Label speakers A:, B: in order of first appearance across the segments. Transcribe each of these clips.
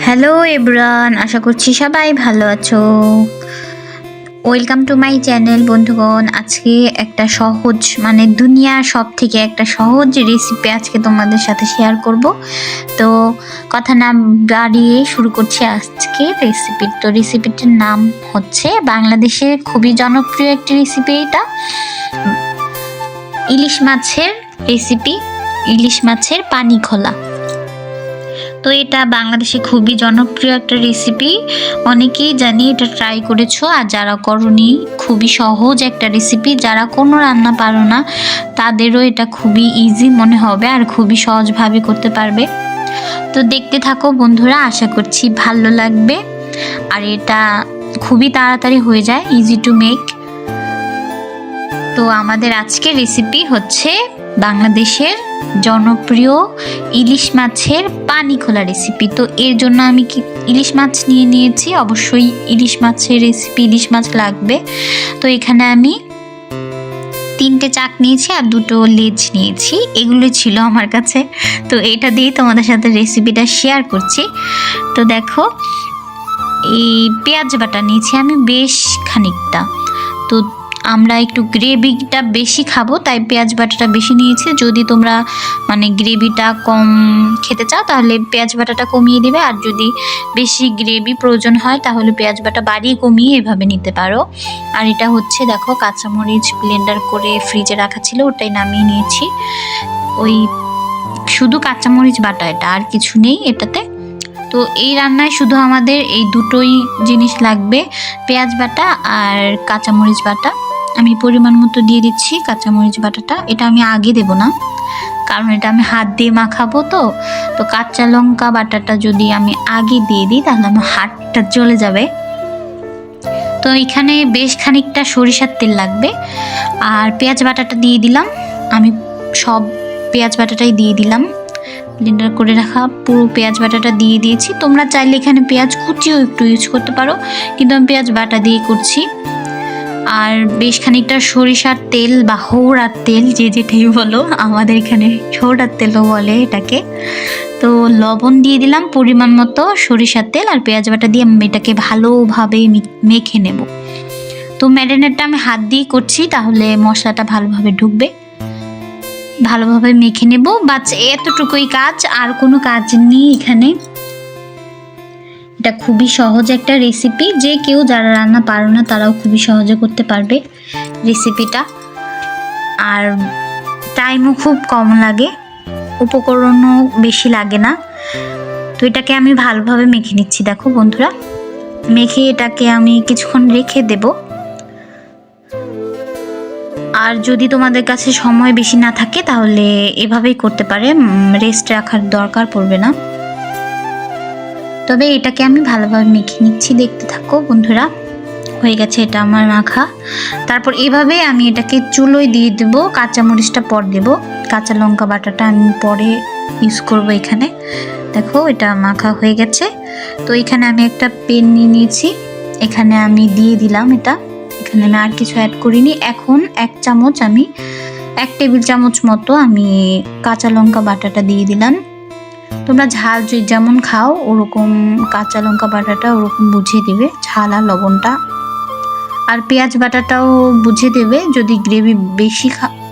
A: Hello এব্রান আশা করছি সবাই ভালো আছো। ওয়েলকাম টু মাই চ্যানেল বন্ধুগণ। আজকে একটা সহজ মানে দুনিয়ার সব থেকে একটা সহজ রেসিপি আজকে তোমাদের সাথে শেয়ার করব। তো কথা না বাড়িয়ে শুরু করছি আজকে রেসিপি তো রেসিপিটির নাম হচ্ছে বাংলাদেশের খুবই জনপ্রিয় একটি রেসিপি এটা। ইলিশ মাছের রেসিপি ইলিশ মাছের পানি খোলা। তো এটা বাংলাদেশে খুবই জনপ্রিয় একটা রেসিপি অনেকেই জানি এটা ট্রাই করেছ আর যারা করনি, খুবই সহজ একটা রেসিপি যারা কোনো রান্না পারো না, তাদেরও এটা খুবই ইজি মনে হবে আর খুবই সহজভাবে করতে পারবে। তো দেখতে থাকো বন্ধুরা, আশা করছি ভালো লাগবে। আর এটা খুবই তাড়াতাড়ি হয়ে যায় ইজি টু মেক তো আমাদের আজকের রেসিপি হচ্ছে বাংলাদেশের জনপ্রিয় ইলিশ মাছের পানি খোলা রেসিপি তো এর জন্য আমি কি ইলিশ মাছ নিয়ে নিয়েছি? অবশ্যই ইলিশ মাছের রেসিপি ইলিশ মাছ লাগবে। তো এখানে আমি তিনটে চাক নিয়েছি আর দুটো লেজ নিয়েছি। এগুলো ছিল আমার কাছে। তো এটা দিয়েই তোমাদের সাথে রেসিপিটা শেয়ার করছি। তো দেখো, এই পেঁয়াজ বাটা নিয়েছি আমি বেশ খানিকটা। তো আমরা একটু গ্রেভিটা বেশি খাব, তাই পেঁয়াজ বাটাটা বেশি নিয়েছি। যদি তোমরা মানে গ্রেভিটা কম খেতে চাও, তাহলে পেঁয়াজ বাটাটা কমিয়ে দিবে। আর যদি বেশি গ্রেভি প্রয়োজন হয়, তাহলে পেঁয়াজ বাটা বাড়িয়ে কমিয়ে এভাবে নিতে পারো। আর এটা হচ্ছে, দেখো, কাঁচামরিচ ব্লেন্ডার করে ফ্রিজে রাখা ছিল, ওটাই নামিয়ে নিয়েছি। ওই শুধু কাঁচামরিচ বাটা এটা, আর কিছু নেই এটাতে। তো এই রান্নায় শুধু আমাদের এই দুটোই জিনিস লাগবে, পেঁয়াজ বাটা আর কাঁচামরিচ বাটা। আমি পরিমাণ মতো দিয়ে দিচ্ছি কাঁচামরিচ বাটাটা। এটা আমি আগে দেব না, কারণ এটা আমি হাত দিয়ে মাখাবো তো। তো কাঁচা লঙ্কা বাটাটা যদি আমি আগে দিয়ে দিই, তাহলে আমার হাতটা চলে যাবে। তো এখানে বেশ খানিকটা সরিষার তেল লাগবে। আর পেঁয়াজ বাটাটা দিয়ে দিলাম। আমি সব পেঁয়াজ বাটাটাই দিয়ে দিলাম। ব্লেন্ডার করে রাখা পুরো পেঁয়াজ বাটাটা দিয়ে দিয়েছি। তোমরা চাইলে এখানে পেঁয়াজ কুচিও একটু ইউজ করতে পারো। কিন্তু আমি পেঁয়াজ বাটা দিয়ে করছি। আর বেশ খানিকটা সরিষার তেল বা হৌড়ার তেল, যে যেটাই বলো, আমাদের এখানে হৌড়ার তেলও বলে এটাকে। তো লবণ দিয়ে দিলাম পরিমাণ মতো সরিষার তেল আর পেঁয়াজ বাটা দিয়ে আমি এটাকে ভালোভাবে মেখে নেব। তো ম্যারিনেটটা আমি হাত দিয়ে করছি, তাহলে মশলাটা ভালোভাবে ঢুকবে। ভালোভাবে মেখে নেব, বাস এতটুকুই কাজ, আর কোনো কাজ নেই এখানে। এটা খুবই সহজ একটা রেসিপি যে কেউ যারা রান্না পারো না, তারাও খুবই সহজে করতে পারবে রেসিপিটা আর টাইমও খুব কম লাগে, উপকরণও বেশি লাগে না। তো এটাকে আমি ভালোভাবে মেখে নিচ্ছি, দেখো বন্ধুরা। মেখে এটাকে আমি কিছুক্ষণ রেখে দেব। আর যদি তোমাদের কাছে সময় বেশি না থাকে, তাহলে এভাবেই করতে পারে। রেস্ট রাখার দরকার পড়বে না। তবে এটাকে আমি ভালোভাবে মেখে নিচ্ছি, দেখতে থাকো বন্ধুরা। হয়ে গেছে এটা আমার মাখা। তারপর এভাবে আমি এটাকে চুলোয় দিয়ে দেবো, কাঁচামরিচটা পর দেব। কাঁচা লঙ্কা বাটাটা আমি পরে ইউজ করব এখানে। দেখো, এটা মাখা হয়ে গেছে। তো এখানে আমি একটা পেন নিয়ে নিয়েছি। এখানে আমি দিয়ে দিলাম এটা। এখানে আমি আর কিছু অ্যাড করিনি। এখন এক চামচ আমি, এক টেবিল চামচ মতো আমি কাঁচা লঙ্কা বাটাটা দিয়ে দিলাম। তোমরা ঝাল যে যেমন খাও, ওরকম কাঁচা লঙ্কা বাটাটা ওরকম বুঝিয়ে দেবে, ঝাল আর লবণটা। আর পেঁয়াজ বাটাটাও বুঝিয়ে দেবে, যদি গ্রেভি বেশি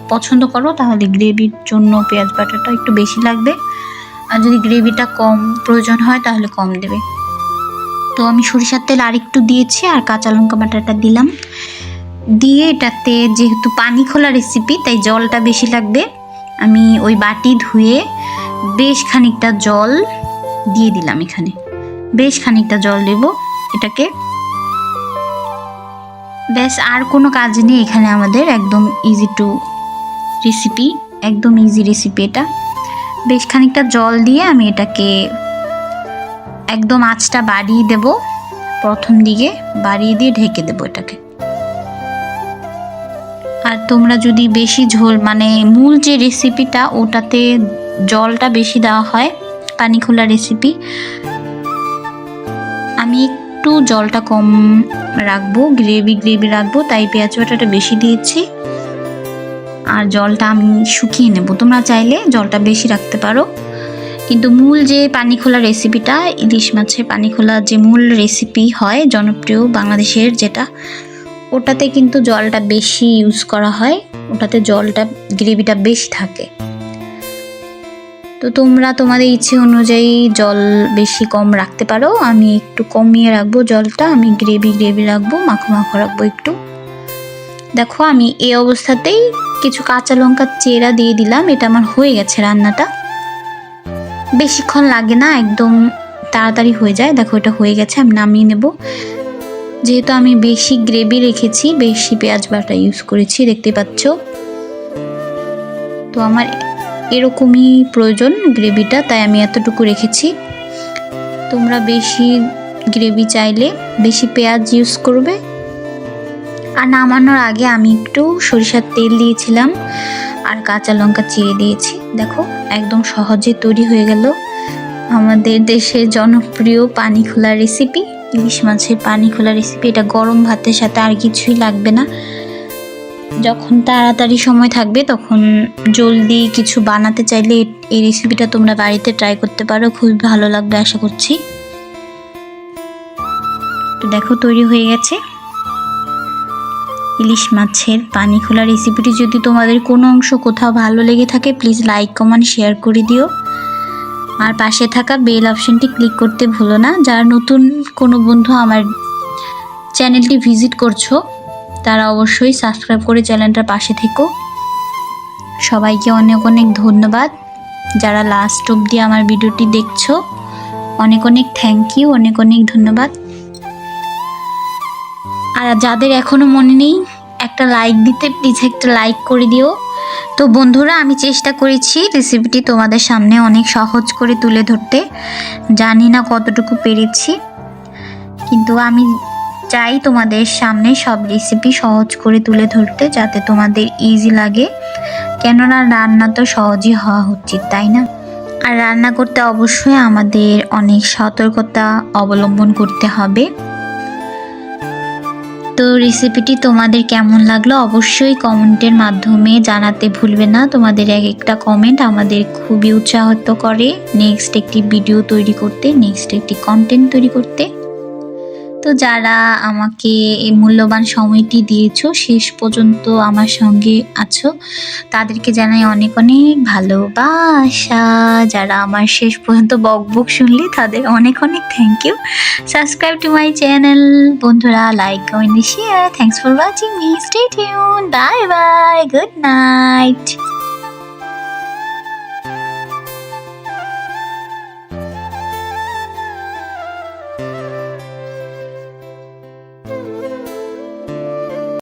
A: পছন্দ করো, তাহলে গ্রেভির জন্য পেঁয়াজ বাটাটা একটু বেশি লাগবে। আর যদি গ্রেভিটা কম প্রয়োজন হয়, তাহলে কম দেবে। তো আমি সরিষার তেল আরেকটু দিয়েছি, আর কাঁচা লঙ্কা বাটাটা দিলাম। দিয়ে এটাতে যেহেতু পানি খোলা রেসিপি তাই জলটা বেশি লাগবে। আমি ওই বাটি ধুয়ে বেশ খানিকটা জল দিয়ে দিলাম এখানে। বেশ খানিকটা জল দেব এটাকে। ব্যাস, আর কোনো কাজ নেই এখানে আমাদের, একদম ইজি টু রেসিপি একদম ইজি রেসিপি এটা। বেশ খানিকটা জল দিয়ে আমি এটাকে একদম আঁচটা বাড়িয়ে দেব, প্রথম দিকে বাড়িয়ে দিয়ে ঢেকে দেবো এটাকে। আর তোমরা যদি বেশি ঝোল মানে মূল যে রেসিপিটা ওটাতে জলটা বেশি দেওয়া হয় পানি খোলা রেসিপি আমি একটু জলটা কম রাখব গ্রেভি গ্রেভি রাখব, তাই পেঁয়াজ বাটাটা বেশি দিয়েছি। আর জলটা আমি শুকিয়ে নেব। তোমরা চাইলে জলটা বেশি রাখতে পারো। কিন্তু মূল যে পানি খোলা রেসিপিটা ইলিশ মাছের পানি খোলা যে মূল রেসিপি হয়, জনপ্রিয় বাংলাদেশের যেটা ওটাতে কিন্তু জলটা বেশি ইউজ করা হয়, ওটাতে জলটা, গ্রেভিটা বেশি থাকে। তো তোমরা তোমাদের ইচ্ছে অনুযায়ী জল বেশি কম রাখতে পারো। আমি একটু কমিয়ে রাখব জলটা, আমি গ্রেভি গ্রেভি রাখব, মাখো মাখো রাখব একটু। দেখো, আমি এই অবস্থাতেই কিছু কাঁচা লঙ্কা চেরা দিয়ে দিলাম, এটা আমার হয়ে গেছে রান্নাটা। বেশিক্ষণ লাগে না, একদম তাড়াতাড়ি হয়ে যায়। দেখো, এটা হয়ে গেছে, আমি নামিয়ে নেব। যেহেতু আমি বেশি গ্রেভি রেখেছি, বেশি পেঁয়াজ বাটা ইউজ করেছি, দেখতে পাচ্ছ? তো আমার এরকমই প্রয়োজন গ্রেভিটা, তাই আমি এতটুকু রেখেছি। তোমরা বেশি গ্রেভি চাইলে বেশি পেঁয়াজ ইউজ করবে। আর নামানোর আগে আমি একটু সরিষার তেল দিয়েছিলাম, আর কাঁচা লঙ্কা চিড়ে দিয়েছি। দেখো, একদম সহজে তৈরি হয়ে গেল। আমাদের দেশের জনপ্রিয় পানি খোলা রেসিপি ইলিশ মাছের পানি খোলা রেসিপি এটা গরম ভাতের সাথে আর কিছুই লাগবে না। যখন তাড়াতাড়ি সময় থাকবে, তখন জলদি কিছু বানাতে চাইলে এই রেসিপিটা তোমরা বাড়িতে ট্রাই করতে পারো, খুবই ভালো লাগবে, আশা করছি। তো দেখো, তৈরি হয়ে গেছে। ইলিশ মাছের পানি খোলা রেসিপিটি যদি তোমাদের কোনো অংশ কোথাও ভালো লেগে থাকে প্লিজ লাইক কমেন্ট শেয়ার করে দিও। আর পাশে থাকা বেল অপশনটি ক্লিক করতে ভুলো না। যারা নতুন কোনো বন্ধু আমার চ্যানেলটি ভিজিট করছ, তারা অবশ্যই সাবস্ক্রাইব করে চ্যানেলটার পাশে থেকো। সবাইকে অনেক অনেক ধন্যবাদ। যারা লাস্ট অবধি আমার ভিডিওটি দেখছ, অনেক অনেক থ্যাংক ইউ অনেক অনেক ধন্যবাদ। আর যাদের এখনও মনে নেই, একটা লাইক দিতে প্লিজ একটা লাইক করে দিও। তো বন্ধুরা, আমি চেষ্টা করেছি রেসিপিটি তোমাদের সামনে অনেক সহজ করে তুলে ধরতে। জানি না কতটুকু পেরেছি, কিন্তু আমি চাই তোমাদের সামনে সব রেসিপি সহজ করে তুলে ধরতে যাতে তোমাদের ইজি লাগে। কেননা রান্না তো সহজই হওয়া উচিত, তাই না? আর রান্না করতে অবশ্যই আমাদের অনেক সতর্কতা অবলম্বন করতে হবে। তো রেসিপিটি তোমাদের কেমন লাগল অবশ্যই কমেন্টের মাধ্যমে জানাতে ভুলবে না। তোমাদের এক একটা কমেন্ট আমাদের খুবই উৎসাহিত করে। নেক্সট একটি ভিডিও তৈরি করতে নেক্সট একটি কন্টেন্ট তৈরি করতে। তো যারা আমাকে এই মূল্যবান সময়টি দিয়েছ, শেষ পর্যন্ত আমার সঙ্গে আছো, তাদেরকে জানাই অনেক অনেক ভালোবাসা। যারা আমার শেষ পর্যন্ত বক বক শুনলি তাদের অনেক অনেক thank you subscribe to my channel বন্ধুরা like comment share thanks for watching me stay tune bye bye good night